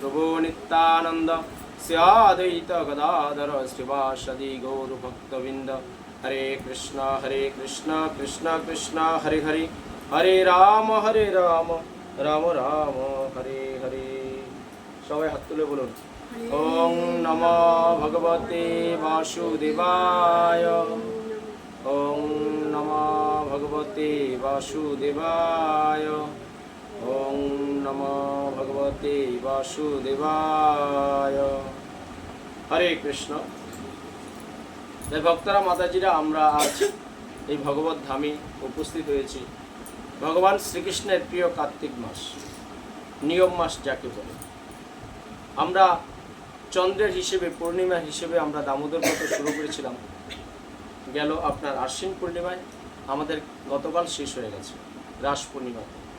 প্রভু নিত্যানন্দ স্যাদৈত গদাধর শ্রীবাসদি গৌর ভক্তবৃন্দ হরে কৃষ্ণ হরে কৃষ্ণ কৃষ্ণ কৃষ্ণ হরে হরে হরে রাম হরে রাম রাম রাম হরে হরে সবাই হাত তুলে বলুন। ওং নম ভগবতে বাসুদেবায়। ওং নম ভগবতে বাসুদেবায়। ওং নম ভগবতে বাসুদেবায়। হরে কৃষ্ণ। ভক্তরা, মাতাজিরা, আমরা আজ এই ভগবত ধামে উপস্থিত হয়েছি। ভগবান শ্রীকৃষ্ণের প্রিয় কার্তিক মাস, নিয়ম মাস যাকে বলে। আমরা চন্দ্রের হিসেবে, পূর্ণিমা হিসেবে আমরা দামোদর ব্রত শুরু করেছিলাম। গেল আপনার আশ্বিন পূর্ণিমায়, আমাদের গতকাল শেষ হয়ে গেছে, রাস পূর্ণিমাতে।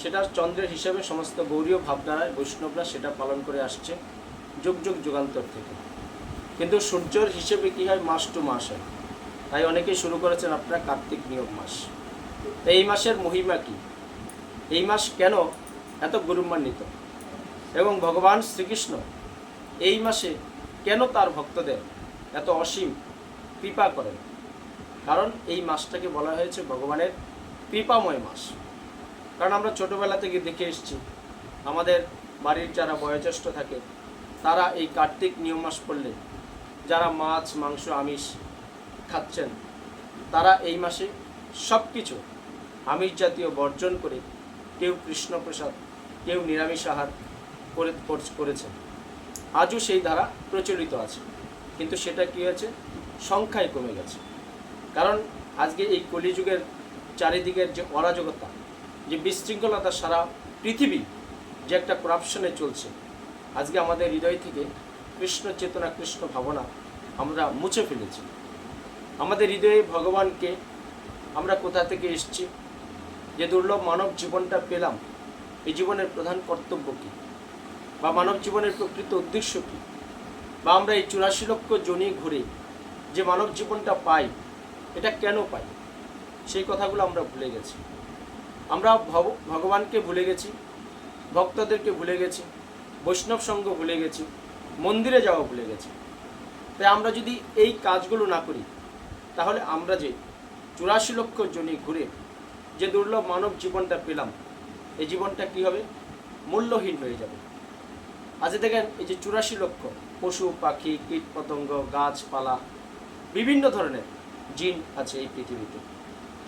সেটা চন্দ্রের হিসাবে সমস্ত গৌরীয় ভাবধারায় বৈষ্ণবরা সেটা পালন করে আসছে যুগ যুগ যুগান্তর থেকে। কিন্তু সূর্যের হিসেবে কি হয়? মাস টু মাস হয়। তাই অনেকেই শুরু করেছেন আপনার কার্তিক নিয়োগ মাস। এই মাসের মহিমা কি? এই মাস কেন এত গৌরবান্বিত এবং ভগবান শ্রীকৃষ্ণ এই মাসে কেন তার ভক্তদের এত অসীম কৃপা করেন? কারণ এই মাসটাকে বলা হয়েছে ভগবানের কৃপাময় মাস। কারণ আমরা ছোটোবেলা থেকে দেখে এসেছি, আমাদের বাড়ির যারা বয়োজ্যেষ্ঠ থাকে, তারা এই কার্তিক নিয়ম মাস পড়লে যারা মাছ, মাংস, আমিষ খাচ্ছেন, তারা এই মাসে সব কিছু আমিষ জাতীয় বর্জন করে কেউ কৃষ্ণপ্রসাদ, কেউ নিরামিষ আহার করে, কর- করেছেন। আজও সেই ধারা প্রচলিত আছে, কিন্তু সেটা কী হয়েছে? সংখ্যায় কমে গেছে। কারণ আজকে এই কলিযুগের চারিদিকের যে অরাজকতা যে বিশৃঙ্খলতা সারা পৃথিবী যে একটা করাপশনে চলছে। আজকে আমাদের হৃদয় থেকে কৃষ্ণ চেতনা, কৃষ্ণ ভাবনা আমরা মুছে ফেলেছি। আমাদের হৃদয়ে ভগবানকে আমরা কোথা থেকে এসেছি? যে দুর্লভ মানব জীবনটা পেলাম, এই জীবনের প্রধান কর্তব্য কী? বা মানব জীবনের প্রকৃত উদ্দেশ্য কী? বা আমরা এই চুরাশি লক্ষ জনি ঘুরে যে মানব জীবনটা পাই, এটা কেন পাই? সেই কথাগুলো আমরা ভুলে গেছি। আমরা ভগবানকে ভুলে গেছি, ভক্তদেরকে ভুলে গেছি, বৈষ্ণব সঙ্গ ভুলে গেছি, মন্দিরে যাওয়া ভুলে গেছি। তাই আমরা যদি এই কাজগুলো না করি, তাহলে আমরা যে চুরাশি লক্ষ জনি ঘুরে যে দুর্লভ মানব জীবনটা পেলাম, এই জীবনটা কী হবে? মূল্যহীন হয়ে যাবে। আজ দেখেন এই যে চুরাশি লক্ষ পশু, পাখি, কীট পতঙ্গ, গাছপালা, বিভিন্ন ধরনের জিন আছে এই পৃথিবীতে।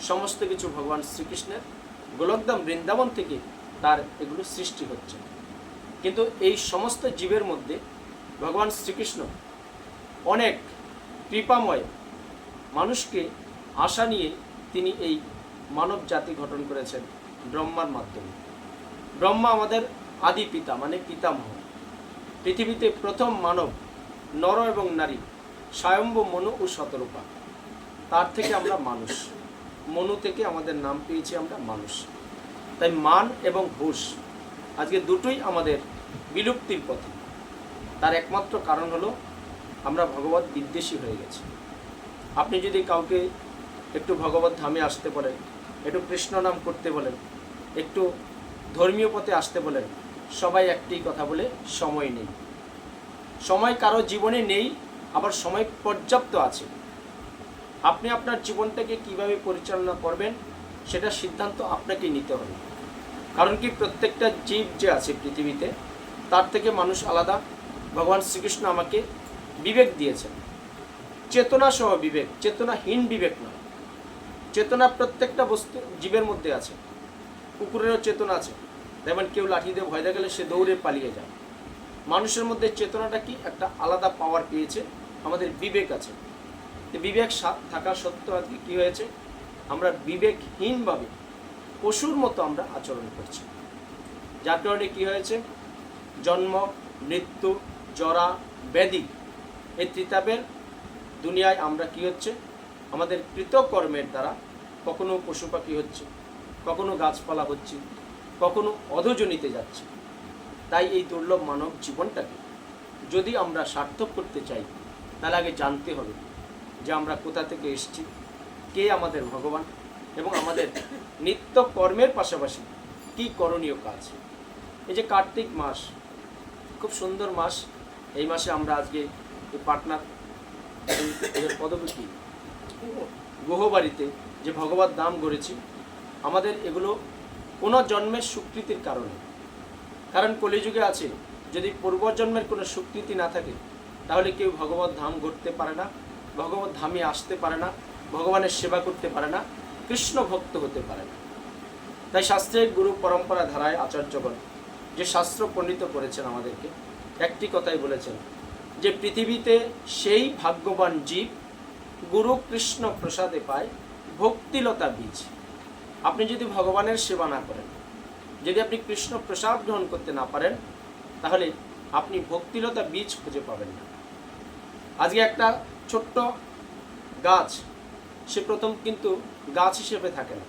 সমস্ত কিছু ভগবান শ্রীকৃষ্ণের। গোলকদাম বৃন্দাবন থেকে তার এগুলো সৃষ্টি হচ্ছে। কিন্তু এই সমস্ত জীবের মধ্যে ভগবান শ্রীকৃষ্ণ অনেক কৃপাময় মানুষকে আশা নিয়ে তিনি এই মানব জাতি গঠন করেছেন ব্রহ্মার মাধ্যমে। ব্রহ্মা আমাদের আদি পিতা মানে পিতামহ। পৃথিবীতে প্রথম মানব নর এবং নারী, স্বয়ম্ভ মনু ও শতরূপা। তার থেকে আমরা মানুষ। মনু থেকে আমাদের নাম পেয়েছি আমরা মানুষ। তাই মান এবং হুশ আজকে দুটোই আমাদের বিলুপ্তির পথে। তার একমাত্র কারণ হলো আমরা ভগবত বিদ্বেষী হয়ে গেছি। আপনি যদি কাউকে একটু ভগবত ধামে আসতে বলেন, একটু কৃষ্ণ নাম করতে বলেন, একটু ধর্মীয় পথে আসতে বলেন, সবাই একটি কথা বলে, সময় নেই। সময় কারও জীবনে নেই, আবার সময় পর্যাপ্ত আছে। আপনি আপনার জীবনটাকে কীভাবে পরিচালনা করবেন, সেটা সিদ্ধান্ত আপনাকে নিতে হবে। কারণ কি প্রত্যেকটা জীব যে আছে পৃথিবীতে, তার থেকে মানুষ আলাদা। ভগবান শ্রীকৃষ্ণ আমাকে বিবেক দিয়েছেন। চেতনা সহ বিবেক, চেতনাহীন বিবেক নয়। চেতনা প্রত্যেকটা বস্তু জীবের মধ্যে আছে। কুকুরেরও চেতনা আছে। যেমন কেউ লাঠি দিয়ে ভয় গেলে সে দৌড়ে পালিয়ে যায়। মানুষের মধ্যে চেতনাটা কি? একটা আলাদা পাওয়ার পেয়েছে। আমাদের বিবেক আছে। বিবেক থাকা সত্ত্বেও আজকে কী হয়েছে? আমরা বিবেকহীনভাবে পশুর মতো আমরা আচরণ করছি। যার কারণে কী হয়েছে? জন্ম, মৃত্যু, জরা, ব্যাধি এই ত্রিতাপের দুনিয়ায় আমরা কি হচ্ছে? আমাদের কৃতকর্মের দ্বারা কখনো পশু পাখি হচ্ছে, কখনো গাছপালা হচ্ছে, কখনো অধজনিতে যাচ্ছে। তাই এই দুর্লভ মানব জীবনটাকে যদি আমরা সার্থক করতে চাই, তাহলে আগে জানতে হবে যে আমরা কোথা থেকে এসেছি, কে আমাদের ভগবান এবং আমাদের নিত্য কর্মের পাশাপাশি কি করণীয় কাজ। এই যে কার্তিক মাস, খুব সুন্দর মাস। এই মাসে আমরা আজকে এই পাটনার পদবী গুহবাড়িতে যে ভগবত দাম গড়েছি, আমাদের এগুলো কোনো জন্মের স্বীকৃতির কারণে। কারণ কলিযুগে আছে, যদি পূর্বজন্মের কোনো স্বীকৃতি না থাকে, তাহলে কেউ ভগবত ধাম ঘটতে পারে না। ভগবত ধামে আসতে পারে না, ভগবানের সেবা করতে পারে না, কৃষ্ণ ভক্ত হতে পারে না। তাই শাস্ত্রের গুরু পরম্পরা ধারায় আচার্যগণ যে শাস্ত্র পণ্ডিত করেছেন আমাদেরকে, একটি কথাই বলেছেন যে পৃথিবীতে সেই ভাগ্যবান জীব গুরু কৃষ্ণ প্রসাদে পায় ভক্তিলতা বীজ। আপনি যদি ভগবানের সেবা না করেন, যদি আপনি কৃষ্ণ প্রসাদ গ্রহণ করতে না পারেন, তাহলে আপনি ভক্তিলতা বীজ খুঁজে পাবেন না। আজকে একটা ছোট্ট গাছ, সে প্রথম কিন্তু গাছ হিসেবে থাকে না।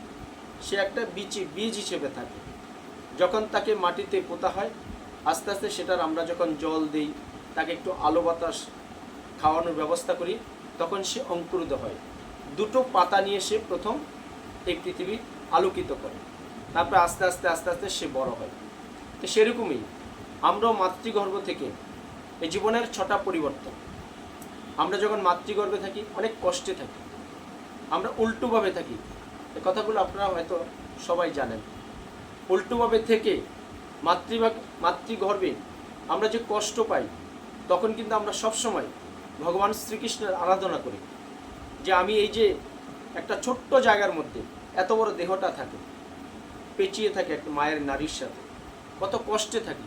সে একটা বিচি বীজ হিসেবে থাকে। যখন তাকে মাটিতে পোতা হয়, আস্তে আস্তে সেটার আমরা যখন জল দিই, তাকে একটু আলো বাতাস খাওয়ানোর ব্যবস্থা করি, তখন সে অঙ্কুরিত হয়। দুটো পাতা নিয়ে সে প্রথম এই পৃথিবী আলোকিত করে। তারপরে আস্তে আস্তে আস্তে আস্তে সে বড় হয়। তো সেরকমই আমরাও মাতৃগর্ভ থেকে এই জীবনের ছটা পরিবর্তন। আমরা যখন মাতৃগর্ভে থাকি, অনেক কষ্টে থাকি। আমরা উল্টোভাবে থাকি। এই কথাগুলো আপনারা হয়তো সবাই জানেন। উল্টোভাবে থেকে মাতৃভাগ, মাতৃগর্ভে আমরা যে কষ্ট পাই, তখন কিন্তু আমরা সবসময় ভগবান শ্রীকৃষ্ণের আরাধনা করি। যে আমি এই যে একটা ছোট্ট জায়গার মধ্যে এত বড় দেহটা থাকে, পেঁচিয়ে থাকে একটা মায়ের নারীর সাথে, কত কষ্টে থাকি।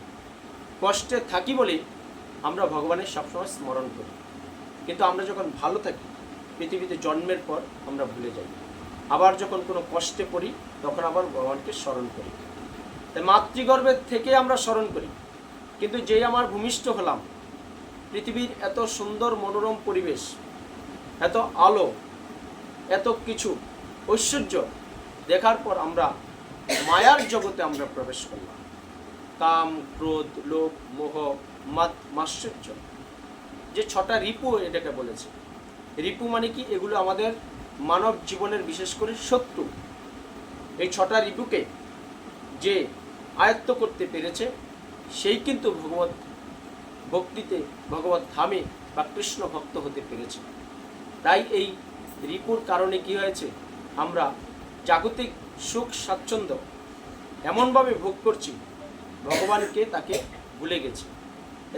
কষ্টে থাকি বলে আমরা ভগবানের সবসময় স্মরণ করি। কিন্তু আমরা যখন ভালো থাকি, পৃথিবীতে জন্মের পর আমরা ভুলে যাই। আবার যখন কোনো কষ্টে পড়ি, তখন আবার ভগবানকে স্মরণ করি। তাই মাতৃগর্ভের থেকে আমরা স্মরণ করি। কিন্তু যেই আমার ভূমিষ্ঠ হলাম, পৃথিবীর এত সুন্দর মনোরম পরিবেশ, এত আলো, এত কিছু, ঐশ্বর্য দেখার পর আমরা মায়ার জগতে আমরা প্রবেশ করলাম। কাম, ক্রোধ, লোভ, মোহ, মাত মাশ্চর্য যে ছটা রিপু এটাকে বলেছে। রিপু মানে কি? এগুলো আমাদের মানব জীবনের বিশেষ করে শত্রু। এই ছটা রিপুকে যে আয়ত্ত করতে পেরেছে, সেই কিন্তু ভগবত ভক্তিতে, ভগবত ধামে বা কৃষ্ণ ভক্ত হতে পেরেছে। তাই এই রিপুর কারণে কি হয়েছে? আমরা জাগতিক সুখ স্বাচ্ছন্দ্য এমনভাবে ভোগ করছি, ভগবানকে তাকে ভুলে গেছি।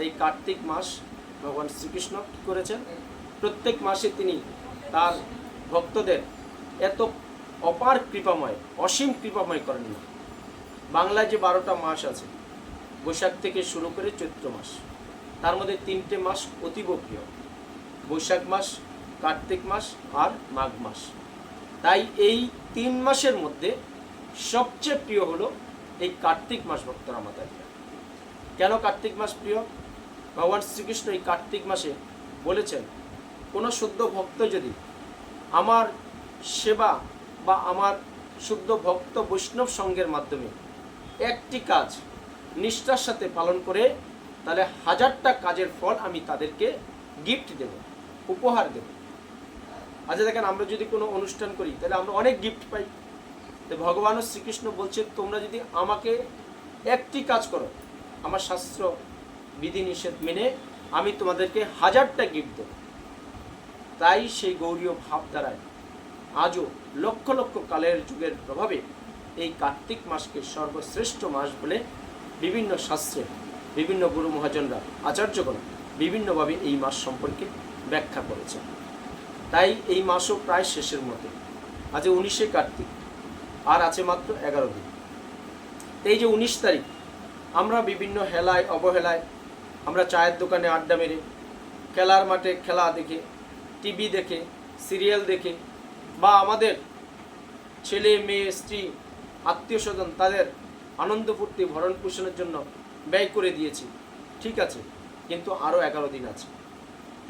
এই কার্তিক মাস ভগবান শ্রীকৃষ্ণ কী করেছেন। প্রত্যেক মাসে তিনি তার ভক্তদের এত অপার কৃপাময়, অসীম কৃপাময় করেন না। বাংলায় যে বারোটা মাস আছে, বৈশাখ থেকে শুরু করে চৈত্র মাস, তার মধ্যে তিনটে মাস অতীব প্রিয়। বৈশাখ মাস, কার্তিক মাস আর মাঘ মাস। তাই এই তিন মাসের মধ্যে সবচেয়ে প্রিয় হলো এই কার্তিক মাস ভক্তরা মাতায় কেন কার্তিক মাস প্রিয়? ভগবান শ্রীকৃষ্ণ এই কার্তিক মাসে বলেছেন, কোনো শুদ্ধ ভক্ত যদি আমার সেবা বা আমার শুদ্ধ ভক্ত বৈষ্ণব সঙ্গের মাধ্যমে একটি কাজ নিষ্ঠার সাথে পালন করে, তাহলে হাজারটা কাজের ফল আমি তাদেরকে গিফট দেব, উপহার দেব। আচ্ছা দেখেন, আমরা যদি কোনো অনুষ্ঠান করি, তাহলে আমরা অনেক গিফট পাই। তো ভগবান শ্রীকৃষ্ণ বলছে, তোমরা যদি আমাকে একটি কাজ করো, আমার শাস্ত্র বিধিনিষেধ মেনে আমি তোমাদেরকে হাজারটা গিফট দেব। তাই সেই গৌরীয় ভাব দ্বারায় আজও লক্ষ লক্ষ কালের যুগের প্রভাবে এই কার্তিক মাসকে সর্বশ্রেষ্ঠ মাস বলে বিভিন্ন শাস্ত্রে বিভিন্ন গুরু মহাজনরা আচার্যগণ বিভিন্নভাবে এই মাস সম্পর্কে ব্যাখ্যা করেছেন। তাই এই মাসও প্রায় শেষের মধ্যে আজ উনিশে কার্তিক, আর আছে মাত্র এগারো দিন। এই যে উনিশ তারিখ, আমরা বিভিন্ন হেলায়, অবহেলায় আমরা চায়ের দোকানে আড্ডা মেরে, খেলার মাঠে খেলা দেখে, টিভি দেখে, সিরিয়াল দেখে, বা আমাদের ছেলে, মেয়ে, স্ত্রী, আত্মীয় স্বজন তাদের আনন্দ ফুর্তি ভরণ পোষণের জন্য ব্যয় করে দিয়েছি। ঠিক আছে, কিন্তু আরও এগারো দিন আছে।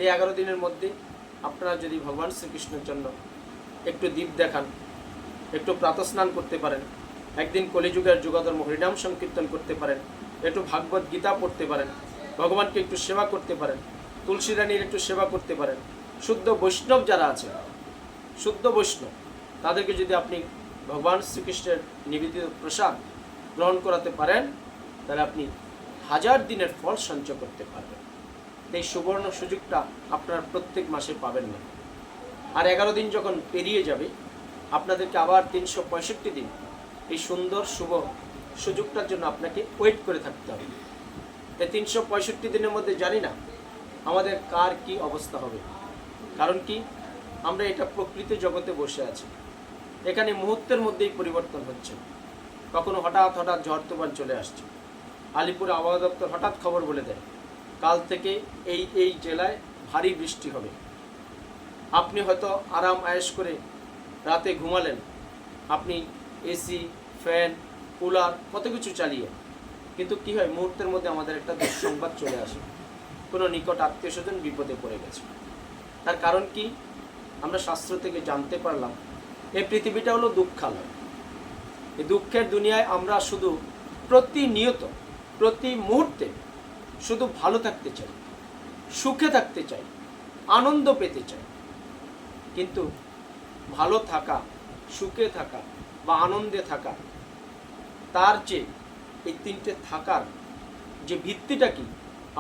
এই এগারো দিনের মধ্যে আপনারা যদি ভগবান শ্রীকৃষ্ণের জন্য একটু দ্বীপ দেখান, একটু প্রাতস্নান করতে পারেন, একদিন কলিযুগের যুগাধর্ম হরিনাম সংকীর্তন করতে পারেন, একটু ভাগবত গীতা পড়তে পারেন ভগবানকে একটু সেবা করতে পারেন, তুলসী রানীর একটু সেবা করতে পারেন। শুদ্ধ বৈষ্ণব যারা আছে, শুদ্ধ বৈষ্ণব, তাদেরকে যদি আপনি ভগবান শ্রীকৃষ্ণের নিবেদিত প্রসাদ গ্রহণ করাতে পারেন, তাহলে আপনি হাজার দিনের ফল সঞ্চয় করতে পারবেন। এই সুবর্ণ সুযোগটা আপনারা প্রত্যেক মাসে পাবেন না। আর এগারো দিন যখন পেরিয়ে যাবে, আপনাদেরকে আবার তিনশো পঁয়ষট্টি দিন এই সুন্দর, শুভ সুযোগটার জন্য আপনাকে ওয়েট করে থাকতে হবে। এই তিনশো পঁয়ষট্টি দিনের মধ্যে জানি না আমাদের কার কি অবস্থা হবে। কারণ কি? আমরা এটা প্রকৃতি জগতে বসে আছি। এখানে মুহূর্তের মধ্যেই পরিবর্তন হচ্ছে। কখনো হঠাৎ হঠাৎ ঝড় তুফান চলে আসছে। আলিপুর আবহাওয়া দপ্তর হঠাৎ খবর বলে দেয়, কাল থেকে এই এই জেলায় ভারী বৃষ্টি হবে। আপনি হয়তো আরাম আয়েশ করে রাতে ঘুমালেন। আপনি এসি, ফ্যান, কুলার কত কিছু চালিয়ে কিন্তু কি হয়, মুহূর্তের মধ্যে আমাদের একটা দুঃসংবাদ চলে আসে। কোনো নিকট আত্মীয় স্বজন বিপদে পড়ে গেছে। তার কারণ কি? আমরা শাস্ত্র থেকে জানতে পারলাম, এই পৃথিবীটা হলো দুঃখালয়। এই দুঃখের দুনিয়ায় আমরা শুধু প্রতিনিয়ত, প্রতি মুহূর্তে শুধু ভালো থাকতে চাই, সুখে থাকতে চাই, আনন্দ পেতে চাই। কিন্তু ভালো থাকা, সুখে থাকা বা আনন্দে থাকা, তার যে এই তিনটে থাকার যে ভিত্তিটা কি,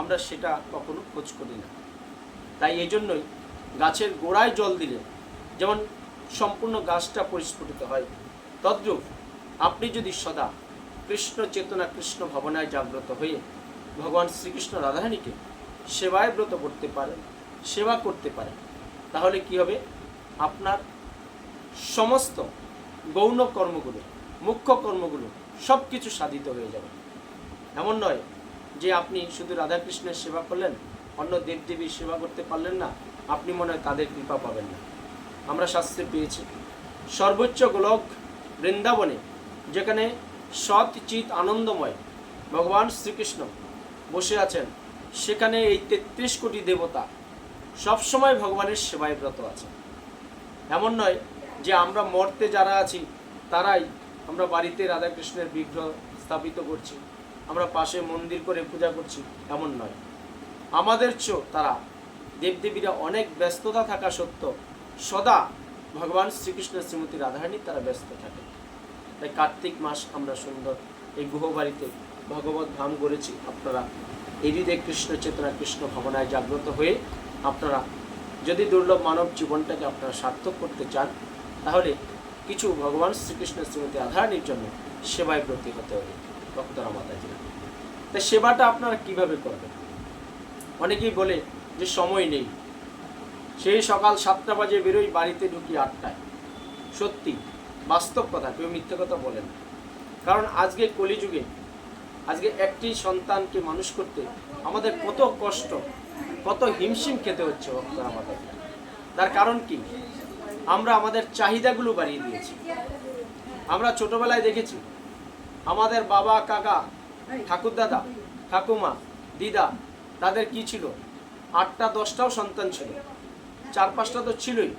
আমরা সেটা কখনো খোঁজ করি না। তাই এই জন্যই গাছের গোড়ায় জল দিলে, যেমন সম্পূর্ণ গাছটা পরিস্ফুটিত হয়, তদ্রূপ আপনি যদি সদা কৃষ্ণ চেতনা কৃষ্ণ ভাবনায় জাগ্রত হয়ে ভগবান শ্রীকৃষ্ণ রাধারানীকে সেবায় ব্রত করতে পারেন, সেবা করতে পারেন, তাহলে কি হবে? আপনার সমস্ত গৌণ কর্মগুলো, মুখ্য কর্মগুলো সব কিছু সাধিত হয়ে যাবে। এমন নয় যে আপনি শুধু রাধাকৃষ্ণের সেবা করলেন, অন্য দেবদেবীর সেবা করতে পারলেন না, আপনি মনে হয় তাদের কৃপা পাবেন না। আমরা শাস্ত্রে পেয়েছি। সর্বোচ্চ গোলক বৃন্দাবনে, যেখানে সৎ চিত আনন্দময় ভগবান শ্রীকৃষ্ণ বসে আছেন, সেখানে এই তেত্রিশ কোটি দেবতা সবসময় ভগবানের সেবায় ব্রত আছে এমন নয় যে আমরা মর্তে যারা আছি, তারাই আমরা বাড়িতে রাধাকৃষ্ণের বিগ্রহ স্থাপিত করছি। আমরা পাশে মন্দির করে পূজা করছি, এমন নয়। আমাদের চেয়েও তারা দেবদেবীরা অনেক ব্যস্ততা থাকা সত্ত্বেও সদা ভগবান শ্রীকৃষ্ণ শ্রীমতী রাধারানী তারা ব্যস্ত থাকে। তাই কার্তিক মাস আমরা সুন্দর এই গুহবাড়িতে ভগবত ধাম করেছি। আপনারা এরিদে কৃষ্ণ চেতনা, কৃষ্ণ ভাবনায় জাগ্রত হয়ে আপনারা যদি দুর্লভ মানব জীবনটাকে আপনারা সার্থক করতে চান, তাহলে কিছু ভগবান শ্রীকৃষ্ণের শ্রীমতী রাধারানীর জন্য সেবায় ব্রতী হতে হবে, ভক্তরা মাতাজি তাই সেবাটা আপনারা কীভাবে করবেন? অনেকেই বলে যে সময় নেই। সেই সকাল সাতটা বাজে বেরোই বাড়িতে ঢুকি আটটায়। সত্যি, বাস্তব কথা, কেউ মিথ্যে কথা বলেন কারণ আজকে কলিযুগে, আজকে একটি সন্তানকে মানুষ করতে আমাদের কত কষ্ট, কত হিমশিম খেতে হচ্ছে ভক্তরা আমাদের তার কারণ কি? আমরা আমাদের চাহিদাগুলো বাড়িয়ে দিয়েছি। আমরা ছোটবেলায় দেখেছি, আমাদের বাবা, কাকা, ঠাকুরদাদা, ঠাকুমা, দিদা, তাদের কি ছিল? আটটা, দশটাও সন্তান ছিল। চার, পাঁচটা তো ছিলই।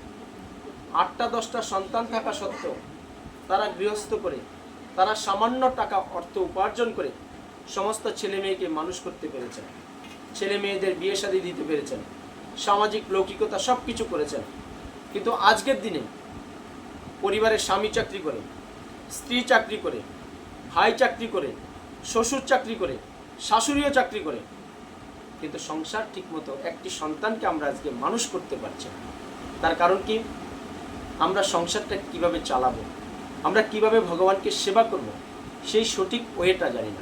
আটটা, দশটা সন্তান থাকা সত্ত্বেও তারা গৃহস্থ করে, তারা সামান্য টাকা অর্থ উপার্জন করে সমস্ত ছেলে মেয়েকে মানুষ করতে পেরেছেন। ছেলে মেয়েদের বিয়ে শাদী দিতে পেরেছেন। সামাজিক, লৌকিকতা সব কিছু করেছেন। কিন্তু আজকের দিনে পরিবারের স্বামী চাকরি করে, স্ত্রী চাকরি করে, ভাই চাকরি করে, শ্বশুর চাকরি করে, শাশুড়িও চাকরি করে, কিন্তু সংসার ঠিকমতো একটি সন্তানকে আমরা আজকে মানুষ করতে পারছি না। তার কারণ কি? আমরা সংসারটা কীভাবে চালাবো? আমরা কীভাবে ভগবানকে সেবা করব? সেই সঠিক ওয়েটা জানি না।